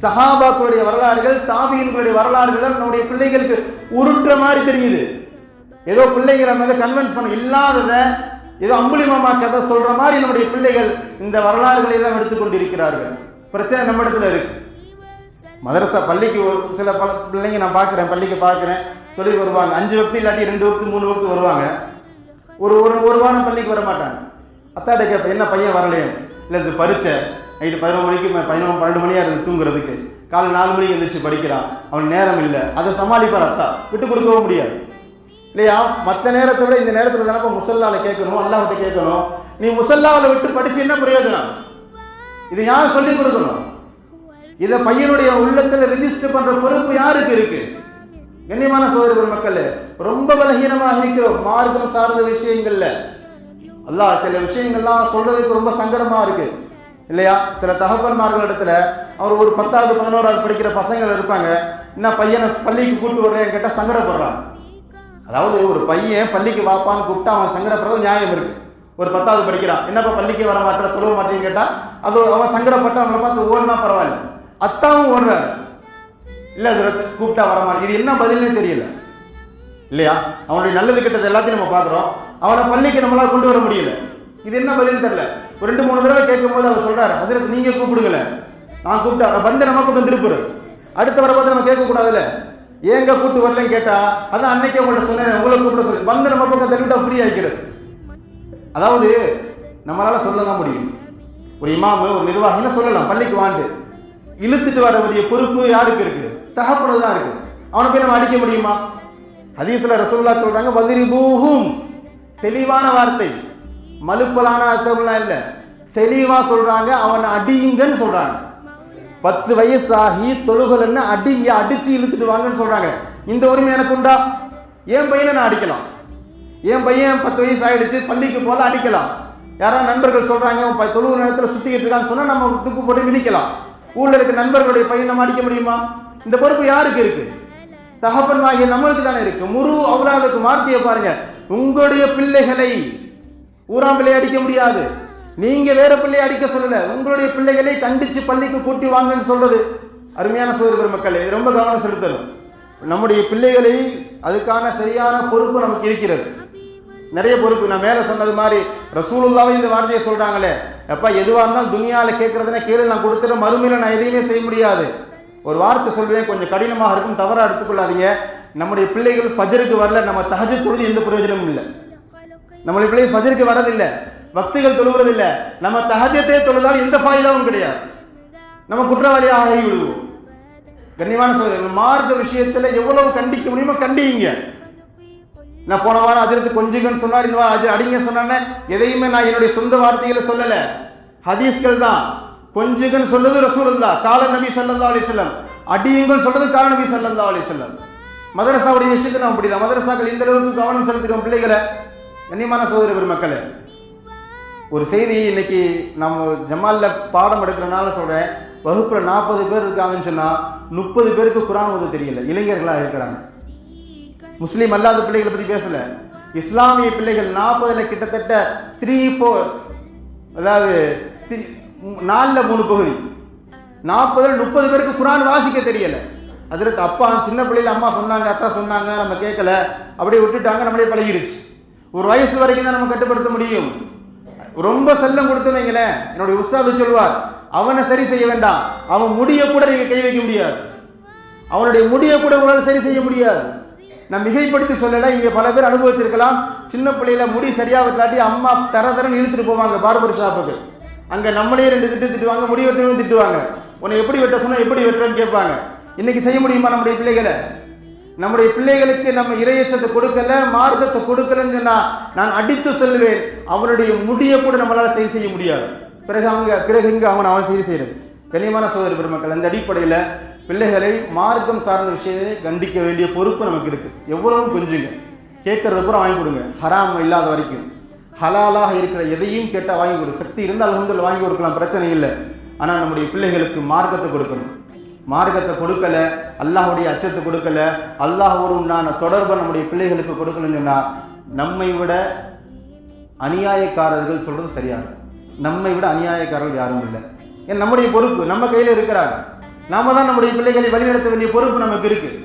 சஹாபாக்களுடைய வரலாறுகள் தாபியன்களுடைய வரலாறுகள் நம்முடைய பிள்ளைகளுக்கு உருட்டுற மாதிரி தெரியுது. ஏதோ பிள்ளைகளை மீது கன்வின்ஸ் பண்ண இல்லாதத ஏதோ அம்புலிமாமா கதை சொல்ற மாதிரி நம்முடைய பிள்ளைகள் இந்த வரலாறுகளை எல்லாம் எடுத்துக்கொண்டிருக்கிறார்கள். பிரச்சனை நம்ம இடத்துல இருக்கு. மதரசா பள்ளிக்கு சில பல பிள்ளைங்க நான் பார்க்குறேன் பள்ளிக்கு பார்க்குறேன் தொழில் வருவாங்க. அஞ்சு வக்தி இல்லாட்டி ரெண்டு வக்து மூணு வக்து வருவாங்க. ஒரு ஒரு ஒரு வாரம் பள்ளிக்கு வர மாட்டாங்க. அத்தாட்ட கேட்பேன் என்ன பையன் வரலையே? இல்லை இது பரீட்சை. நைட்டு பதினொரு மணிக்கு பதினொன்று பன்னெண்டு மணியாக இருக்குது தூங்குறதுக்கு. காலை நாலு மணிக்கு எழுந்திரிச்சு படிக்கிறான். அவன் நேரம் இல்லை. அதை சமாளிப்பார் அத்தா. விட்டு கொடுக்கவும் முடியாது. இல்லையா? மற்ற நேரத்தை விட இந்த நேரத்தில் தானப்பா முசல்லாவில் கேட்கணும் அல்லாஹ்கிட்ட கேட்கணும். நீ முசல்லாவில் விட்டு படிச்சு என்ன பிரயோஜனம்? இது யார் சொல்லி கொடுக்கணும்? இதை பையனுடைய உள்ளத்தில் ரெஜிஸ்டர் பண்ற பொறுப்பு யாருக்கு இருக்கு? கண்ணியமான சோதரர்கள் மக்கள் ரொம்ப பலகீனமாக இருக்கிறோம். மார்க்கம் சார்ந்த விஷயங்கள்ல. அல்லாஹ் சில விஷயங்கள்லாம் சொல்றதுக்கு ரொம்ப சங்கடமா இருக்கு. இல்லையா? சில தகப்பன்மார்கள் இடத்துல அவர் ஒரு பத்தாவது பதினோராவது படிக்கிற பசங்கள் இருப்பாங்க. என்ன பையனை பள்ளிக்கு கூட்டு வர்றேன் கேட்டால் சங்கடப்படுறான். அதாவது ஒரு பையன் பள்ளிக்கு வாப்பான்னு கூப்பிட்டு அவன் சங்கடப்படுறது நியாயம் இருக்கு. ஒரு பத்தாவது படிக்கிறான். என்னப்பா பள்ளிக்கு வர மாட்டேற தொழுவ மாட்டேன்னு கேட்டால் அது அவன் சங்கடப்பட்டு அவனை பார்த்து ஓடினா பரவாயில்ல. அத்தாவும் ஓடுறாரு. இல்லை சில கூப்பிட்டா வரமாட்டேன் இது என்ன பதில்னே தெரியல. இல்லையா? அவனுடைய நல்லது கெட்டது எல்லாத்தையும் நம்ம பார்க்குறோம். அவனை பள்ளிக்கு நம்மளால் கொண்டு வர முடியல. இது என்ன பதில் தெரியல. ஒரு ரெண்டு மூணு தடவை கேட்கும்போது அவர் சொல்றாரு ஹசரத் நீங்க கூப்பிடுங்கள. நான் கூப்பிட்டா வந்து நம்ம பக்கம் திருப்பூர் அடுத்த வர பார்த்து நம்ம கேட்கக்கூடாதுல்ல. ஏங்க கூப்பிட்டு வரலன்னு கேட்டா அதான் அன்னைக்கு உங்கள்ட்ட சொன்னேன் உங்களை கூப்பிட சொல்லி. வந்து நம்ம பக்கம் தள்ளிவிட்டா ஃப்ரீ ஆகிக்கிறது அதாவது நம்மளால சொல்ல தான் முடியும். ஒரு இமாமு ஒரு நிர்வாகின்னு சொல்லலாம். பள்ளிக்கு வாண்டு. இழுத்துட்டு வர வேண்டிய பொறுப்பு யாருக்கு இருக்கு? தகப்பனது தான் இருக்கு. அவனை போய் நம்ம அடிக்க முடியுமா? ஹதீஸ்ல ரசோல்லா சொல்றாங்க வதிரிபூஹும். தெளிவான வார்த்தை. மலுப்பலான அர்த்தம்லாம் இல்லை. தெளிவாக சொல்கிறாங்க அவனை அடியுங்கன்னு சொல்கிறாங்க பத்து வயசாகி தொழுகலன்னு அடிங்க அடித்து இழுத்துட்டு வாங்கன்னு சொல்கிறாங்க இந்த உரிமை எனக்கு உண்டா? என் பையனை நான் அடிக்கலாம். என் பையன் பத்து வயசு ஆகிடுச்சு பள்ளிக்கு போல அடிக்கலாம். யாராவது நண்பர்கள் சொல்கிறாங்க ப- தொழுவு நேரத்தில் சுற்றிக்கிட்டு இருக்கான்னு சொன்னால் நம்ம துக்கு போட்டு மிதிக்கலாம். ஊரில் இருக்க நண்பர்களுடைய பையன் நம்ம அடிக்க முடியுமா? இந்த பொறுப்பு யாருக்கு இருக்கு? தகப்பன்மாகிய நம்மளுக்கு தானே இருக்கு. முரு அவுலாதுக்கு வார்த்தையை பாருங்க. உங்களுடைய பிள்ளைகளை ஊராம் பிள்ளையை அடிக்க முடியாது. நீங்க வேற பிள்ளையை அடிக்க சொல்லல. உங்களுடைய பிள்ளைகளை கண்டிச்சு பள்ளிக்கு கூட்டி வாங்கன்னு சொல்றது அருமையான சோதர மக்களே ரொம்ப கவனம் செலுத்தணும். நம்முடைய பிள்ளைகளை அதுக்கான சரியான பொறுப்பு நமக்கு இருக்கிறது. நிறைய பொறுப்பு. நான் மேலே சொன்னது மாதிரி ரசூலுல்லாவே இந்த வார்த்தையை சொல்கிறாங்களே அப்பா எதுவாக இருந்தாலும் துனியாவில் கேட்குறதுனா கீழே நான் கொடுத்துட்டு மறுமையில நான் எதையுமே செய்ய முடியாது. ஒரு வார்த்தை சொல்வேன் கொஞ்சம் கடினமாக இருக்கும் தவறாக எடுத்துக்கொள்ளாதீங்க. நம்முடைய பிள்ளைகள் ஃபஜருக்கு வரல நம்ம தகஜ தொழுது எந்த பிரயோஜனமும் இல்லை. நம்மளை பிள்ளை ஃபஜருக்கு வரதில்லை பக்திகள் தொழுவதில்லை நம்ம தகஜத்தை தொழுதால் எந்த ஃபாயிலாவும் கிடையாது. நம்ம குற்றவாளியாக ஆகி விடுவோம் கண்ணியமான சோதரர்கள் மார்க்க விஷயத்துல எவ்வளவு கண்டிக்க முடியுமோ கண்டிங்க நான் போன வாரம் அதிர்த்து கொஞ்சுங்கன்னு சொன்னார் இந்த வாரம் அஜி- அடிங்க சொன்னானே எதையுமே நான் என்னுடைய சொந்த வார்த்தைகளை சொல்லல. ஹதீஸ்கள் தான். கொஞ்சுங்கன்னு சொன்னது ரசூலுல்லா கால நபி ஸல்லல்லாஹு அலைஹி அடியுங்கள் சொல்றது கால நபி ஸல்லல்லாஹு அலைஹி வஸல்லம். மதரசாவுடைய விஷயத்தை நம்ம அப்படிதான். மதரசாக்கள் இந்த அளவுக்கு கவனம் செலுத்துகிறோம் பிள்ளைகளை. கண்ணியமான சோதர பெருமக்களே ஒரு செய்தி இன்னைக்கு நம்ம ஜமாலில் பாடம் எடுக்கிறனால சொல்கிறேன் வகுப்பில் நாற்பது பேர் இருக்காங்கன்னு சொன்னால் முப்பது பேருக்கு குரான் ஓத தெரியல. இளைஞர்களாக இருக்கிறாங்க. முஸ்லீம் அல்லாத பிள்ளைகளை பற்றி பேசலை. இஸ்லாமிய பிள்ளைகள் நாற்பதில் கிட்டத்தட்ட த்ரீ ஃபோர் அதாவது three- நாலில் மூணு பகுதி. நாற்பதில் முப்பது பேருக்கு குரான் வாசிக்க தெரியலை. அதில் அப்பா சின்ன பிள்ளையில அம்மா சொன்னாங்க அத்தா சொன்னாங்க நம்ம கேட்கல. அப்படியே விட்டுட்டாங்க நம்மளே பழகிருச்சு. ஒரு வயசு வரைக்கும் தான் நம்ம கட்டுப்படுத்த முடியும். ரொம்ப செல்லம் கொடுத்தோன்னு வைங்களேன். என்னுடைய உஸ்தாது சொல்லுவார் அவனை சரி செய்ய வேண்டாம். அவன் முடிய கூட நீங்கள் கை வைக்க முடியாது. அவனுடைய முடிய கூட உங்களால் சரி செய்ய முடியாது. நான் மிகைப்படுத்தி சொல்லலை இங்கே பல பேர் அனுபவிச்சிருக்கலாம். சின்ன பிள்ளையில முடி சரியாக விட்டாட்டி அம்மா தர தரன்னு இழுத்துட்டு போவாங்க பார்பர் ஷாப்புக்கு. அங்கே நம்மளே ரெண்டு திட்டு திட்டுவாங்க முடி வெட்டணும் திட்டுவாங்க. உன்னை எப்படி வெட்ட சொன்னால் எப்படி வெட்டுறேன்னு கேட்பாங்க. இன்னைக்கு செய்ய முடியுமா நம்முடைய பிள்ளைகளை? நம்முடைய பிள்ளைகளுக்கு நம்ம இரையச்சத்தை கொடுக்கல மார்க்கத்தை கொடுக்கலன்னு சொன்னா நான் அடித்து சொல்லுவேன். அவனுடைய முடிய கூட நம்மளால் சரி செய்ய முடியாது. பிறகு அவங்க பிறகு இங்கே அவன் அவன் சரி செய்யறது. கனியமான சோதரி பெருமக்கள் அந்த அடிப்படையில் பிள்ளைகளை மார்க்கம் சார்ந்த விஷயத்தை கண்டிக்க வேண்டிய பொறுப்பு நமக்கு இருக்கு. எவ்வளவு கொஞ்சுங்க. கேட்கறது பூரா வாங்கி கொடுங்க. ஹராம் இல்லாத வரைக்கும். ஹலாலாக இருக்கிற எதையும் கேட்டால் வாங்கி கொடு. சக்தி இருந்தால் அல்ஹம்துலில்லாஹ் வாங்கி கொடுக்கலாம். பிரச்சனை இல்லை. ஆனால் நம்முடைய பிள்ளைகளுக்கு மார்க்கத்தை கொடுக்கணும். மார்க்கத்தை கொடுக்கல அல்லாஹ்வுடைய அச்சத்தை கொடுக்கல அல்லாஹோடு உண்டான தொடர்பை நம்முடைய பிள்ளைகளுக்கு கொடுக்கலன்னு சொன்னால் நம்மை விட அநியாயக்காரர்கள் சொல்கிறது சரியாக நம்மை விட அநியாயக்காரர்கள் யாரும் இல்லை. ஏன் நம்முடைய பொறுப்பு நம்ம கையில் இருக்கிறாங்க. நாம தான் நம்முடைய பிள்ளைகளை வழிநடத்த வேண்டிய பொறுப்பு நமக்கு இருக்குது